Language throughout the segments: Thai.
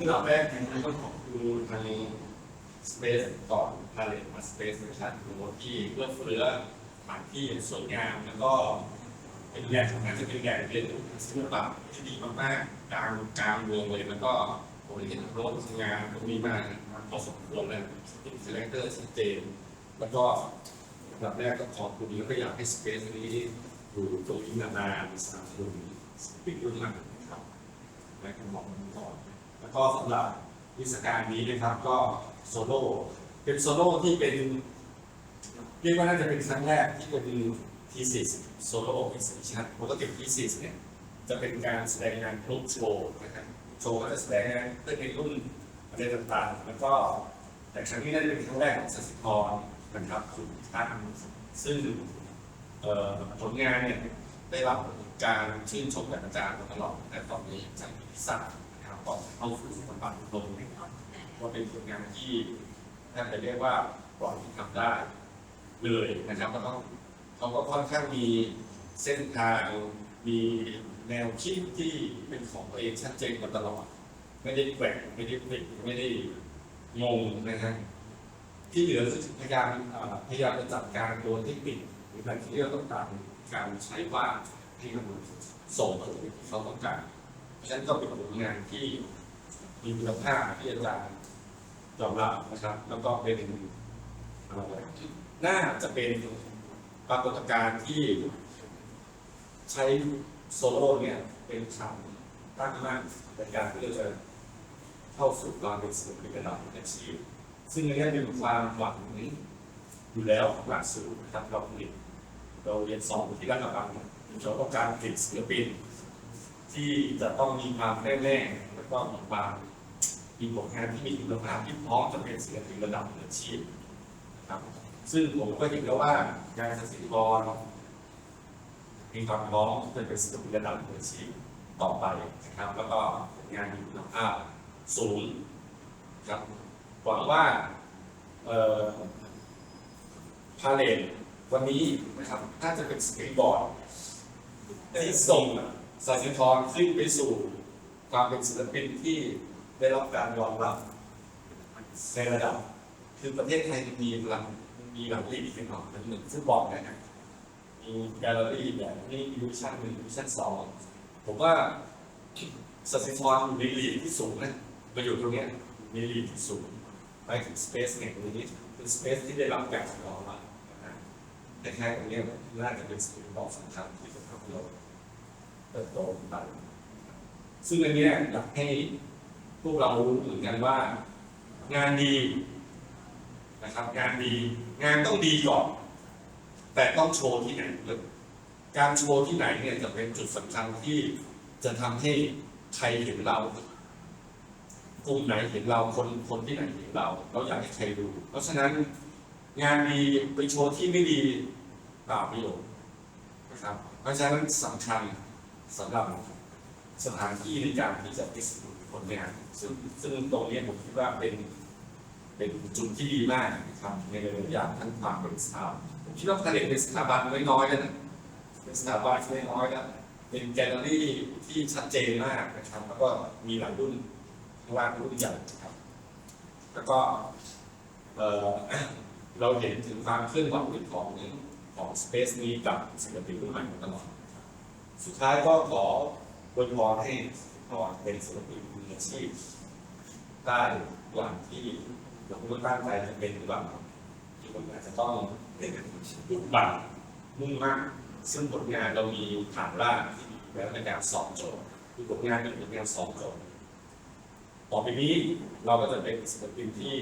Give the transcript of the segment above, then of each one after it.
อันดับแรกครับต้องขอบคุณทาง Space ก่อนพาเลตมา Space นะครับคุณโมที่เพื่อเฟื้อสถานที่สวยงามแล้วก็เป็นแหล่งทำงานที่เป็นแหล่งเรียนรู้ศิลปะที่ดีมากๆกลางกลางเมืองเลยแล้วก็ผมเห็นรถทำงานตรงนี้มาพอสมควรแล้วเป็นคาแรคเตอร์ชัดเจนแล้วก็อันดับแรกก็ขอบคุณแล้วก็อยากให้ Space นี้อยู่ตรงนี้นานๆสนับสนุนศิลปินรุ่นหลังนะครับและก็บอกมันก่อน แล้วก็สำหรับเทศกาลนี้นะครับก็โซโล่เป็นโซโล่ที่เป็นเรียกว่าน่าจะเป็นครั้งแรกที่เป็นทีสิสโซโล่เอ็กซิบิชันปกติทีสิสเนี่ยจะเป็นการแสดงงานกรุ๊ปโชว์นะครับโชว์ก็จะแสดงงานเพื่อในรุ่นอะไรต่างๆ แล้วก็แต่ครั้งนี้น่าจะเป็นครั้งแรกของสสิธรนะครับคุณตั้งซึ่งผลงานเนี่ยได้รับการชื่นชมจากอาจารย์มาตลอดแต่ตอนนี้จากพิศาสตร์ นะครับก่อนเข้าสู่สถาบันตรงนะครับว่าเป็นผลงานที่น่าจะเรียกว่าปล่อยที่ทำได้ เลยนะครับแล้วก็เขาก็ค่อนข้างมีเส้นทางมีแนวคิดที่เป็นของตัวเองชัดเจนมาตลอด ไม่ได้แกว่งไม่ได้พลิกไม่ได้งงนะฮะที่เหลือคือพยายามพยายามจะจัดการตัวเทคนิคหรือการที่เราต้องการการใช้ว่าที่มันส่งมาถึงที่เขาต้องการ นั้นก็เป็นผลงานที่มีคุณภาพที่อาจารย์ยอมรับนะครับ แล้วก็เป็นน่าจะเป็นปรากฏการณ์ที่ใช้โซโล่เนี่ยเป็นคำตั้งมั่นในการที่เราจะเข้าสู่การเป็นศิลปินระดับอาชีพซึ่งอันนี้เป็นความหวังอยู่แล้วของหลักสูตรนะครับเราผลิตเราเรียนสองที่ด้านกระบังเราต้องการผลิตศิลปิน ที่จะต้องมีความแน่แน่แล้วก็มีความมีผลงานที่มีคุณภาพที่พร้อมจะเป็นศิลปินระดับอาชีพครับ ซึ่งผมก็เห็นแล้วว่างานสศิลปรมีความพร้อมที่จะเป็นศิลปินระดับมืออาชีพต่อไปนะครับ แล้วก็งานมีคุณภาพสูงครับหวังว่าเอ่อพาเลทวันนี้นะครับถ้าจะเป็นสเก็ตบอร์ดที่ส่ง สายทรขึ้นไปสู่ความเป็นศิลปินที่ได้รับการยอมรับในระดับ คือประเทศไทยมีหลังมีหลังลีกเป็นของเป็นหนึ่งซึ่งบอกนะฮะมีแกลเลอรี่แบบนี้ดิวิชั่นหนึ่งดิวิชั่นสองผมว่าสถิธรอยู่ในลีกที่สูงนะมาอยู่ตรงเนี้ยมีลีกที่สูงไปถึงสเปซเนี่ยตรงนี้เป็นสเปซที่ได้รับการยอมรับนะฮะแต่แค่ตรงเนี้ยน่าจะเป็นสิ่งบอกสำคัญที่จะทำให้เรา เติบโตไปซึ่งอันนี้อยากให้พวกเรารู้เหมือนกันว่า งานดีนะครับ งานดีงานต้องดีก่อนแต่ต้องโชว์ที่ไหนการโชว์ที่ไหนเนี่ยจะเป็นจุดสำคัญที่จะทำให้ใครเห็นเรากลุ่มไหนเห็นเราคนคนที่ไหนเห็นเรา เราอยากให้ใครดู เพราะฉะนั้นงานดีไปโชว์ที่ไม่ดีเปล่าประโยชน์นะครับเพราะฉะนั้นสำคัญ สำหรับสถานที่ในการที่จะพิสูจน์ผลงานซึ่งซึ่งตรงนี้ผมคิดว่าเป็น เป็นจุดที่ดีมากนะครับในหลายๆอย่างทั้งความเป็นสถาบันผมคิดว่าผลิตเป็นสถาบันน้อยๆนะเป็นสถาบันที่น้อยๆแล้วเป็นแกลเลอรี่ที่ชัดเจนมากนะครับแล้วก็มีหลายรุ่นข้างล่างรุ่นใหญ่ครับ แล้วก็เราเห็นถึงความเคลื่อนไหวของของสเปซนี้กับศิลปินรุ่นใหม่ตลอด สุดท้ายก็ขออวยพรให้พรเป็นศิลปินมืออาชีพได้อย่างที่เราไม่ตั้งใจจะเป็นหรือเปล่าที่ผมอาจจะต้องเป็นมุ่งบังมุ่งมั่นซึ่งผลงานเรามีฐานรากที่ดีแล้วในการสอบโจทย์คือผลงานเป็นผลงานสอบโจทย์ต่อไปนี้เราก็จะเป็นศิลปินที่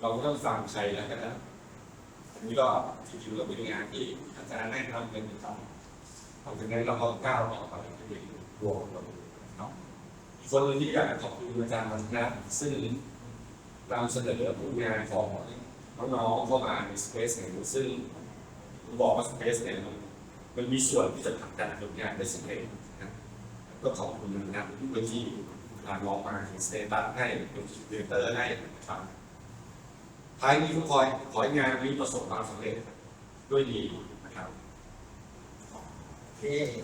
เราไม่ต้องฟังใครแล้วกันนะอันนี้ก็จริงๆเราเป็นงานที่อาจารย์แนะนำเป็นประจำ หลังจากนั้นเราก็ก้าวต่อไปเป็นรวมเราเนาะส่วนที่อยากขอบคุณอาจารย์มันนะซึ่งนำเสนอผลงานของน้องๆเข้ามาในสเปซแห่งนี้ซึ่งบอกว่าสเปซเนี่ยมันมันมีส่วนที่จะผลักดันผลงานได้สเร็จนะก็ขอบคุณนะครับทุกคนที่พาน้องมาสเตตัสให้เป็นเดเตอร์ให้นะครับท้ายนี้ทุกคอยขอให้งานนี้ประสบความสำเร็จด้วยดีนะครับ 예.